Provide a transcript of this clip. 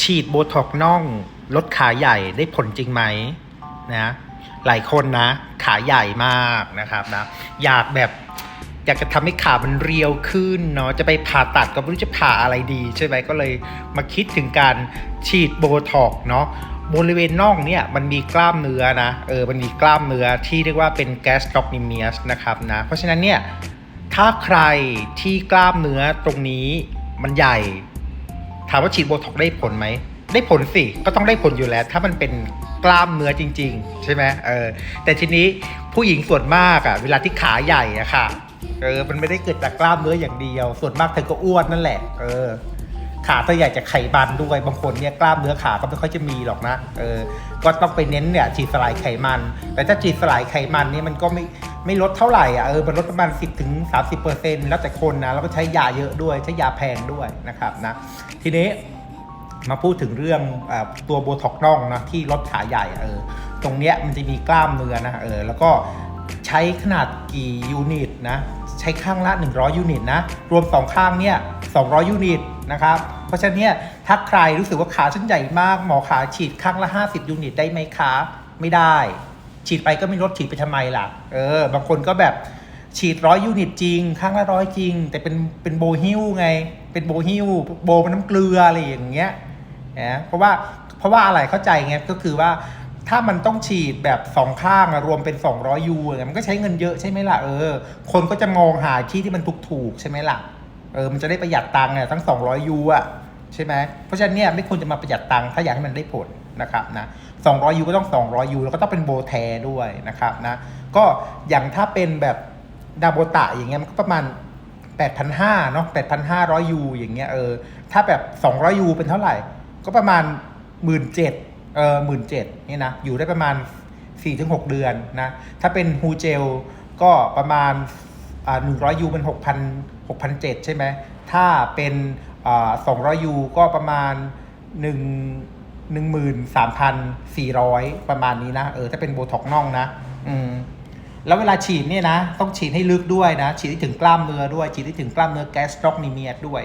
ฉีดโบท็อกน่องลดขาใหญ่ได้ผลจริงไหมนะหลายคนนะ ขาใหญ่มากนะครับนะอยากแบบอยากจะทำให้ขามันเรียวขึ้นเนาะจะไปผ่าตัดก็ไม่รู้จะผ่าอะไรดี ใช่ไหมก็เลยมาคิดถึงการฉีดโบท็อกเนาะบริเวณน่องเนี่ยมันมีกล้ามเนื้อนะเออมันมีกล้ามเนื้อที่เรียกว่าเป็นแกสตรอกนิเมียสนะครับนะเพราะฉะนั้นเนี่ยถ้าใครที่กล้ามเนื้อตรงนี้มันใหญ่ ถามว่าฉีดโบท็อกได้ผลไหม ได้ผลสิ ก็ต้องได้ผลอยู่แล้ว ถ้ามันเป็นกล้ามเนื้อจริง ๆ ใช่ไหมเออ แต่ทีนี้ผู้หญิงส่วนมากอะ่ะ เวลาที่ขาใหญ่อะค่ะ เออ มันไม่ได้เกิดจากกล้ามเนื้ออย่างเดียว ส่วนมากเธอก็อ้วนนั่นแหละ เออ ขาเธอใหญ่จากไขมันด้วย บางคนเนี่ยกล้ามเนื้อขาก็ไม่ค่อยจะมีหรอกนะ เออ ก็ต้องไปเน้นเนี่ยฉีดสลายไขมัน แต่ถ้าฉีดสลายไขมันนี่มันก็ไม่ ไม่ลดเท่าไหร่อะเออมันลดประมาณ 10ถึง30เปอร์เซ็นต์แล้วแต่คนนะ แล้วก็ใช้ยาเยอะด้วย ใช้ยาแพงด้วยนะครับนะ ทีนี้มาพูดถึงเรื่องอตัวโบท็อกน่องนะที่ลดขาใหญ่เออตรงเนี้ยมันจะมีกล้ามเนื้อนะเออแล้วก็ใช้ขนาดกี่ยูนิตนะ ใช้ข้างละ 100 ยูนิตนะ รวม 2 ข้างเนี่ย 200 ยูนิตนะครับ เพราะฉะนั้นเนี่ยถ้าใครรู้สึกว่าขาฉันใหญ่มาก หมอขาฉีดข้างละ 50 ยูนิตได้ไหมคะ ไม่ได้ ฉีดไปก็ไม่ลดฉีดไปทำไมล่ะ เออ บางคนก็แบบฉีดร้อยยูนิตจริงข้างละร้อยจริง แต่เป็นเป็นโบฮิวไง เป็นโบฮิวโบเป็นน้ำเกลืออะไรอย่างเงี้ยนะเพราะว่าเพราะว่าอะไรเข้าใจไงก็คือว่าถ้ามันต้องฉีดแบบสองข้างรวมเป็น 200ยูอะมันก็ใช้เงินเยอะใช่ไหมล่ะเออ คนก็จะมองหาที่ที่มันถูกๆใช่ไหมล่ะเออมันจะได้ประหยัดตังค์อะทั้ง 200ยูอะใช่ไหมเพราะฉะนั้นเนี่ยไม่ควรจะมาประหยัดตังค์ถ้าอยากให้มันได้ผล นะครับนะ200ยูก็ต้อง 200ยูแล้วก็ต้องเป็นโบแทด้วยนะครับนะก็อย่างถ้าเป็นแบบดาโบตะอย่างเงี้ยมันก็ประมาณ 8,500เนาะ8,500ยูอย่างเงี้ยเออถ้าแบบ 200ยูเป็นเท่าไหร่ ก็ประมาณ 17,000เออ17,000นี่นะอยู่ได้ประมาณ 4-6 เดือนนะถ้าเป็นฮูเจลก็ประมาณอ่า100ยูเป็น6,000 6,700ใช่ไหม ถ้าเป็นอ่า200ยูก็ประมาณ หนึ่งหมื่นสามพันสี่ร้อยประมาณนี้นะ เออถ้าเป็นโบท็อกน่องนะ อืม แล้วเวลาฉีดเนี่ยนะ ต้องฉีดให้ลึกด้วยนะ ฉีดให้ถึงกล้ามเนื้อด้วย ฉีดให้ถึงกล้ามเนื้อแกสตรอกนิเมียด้วย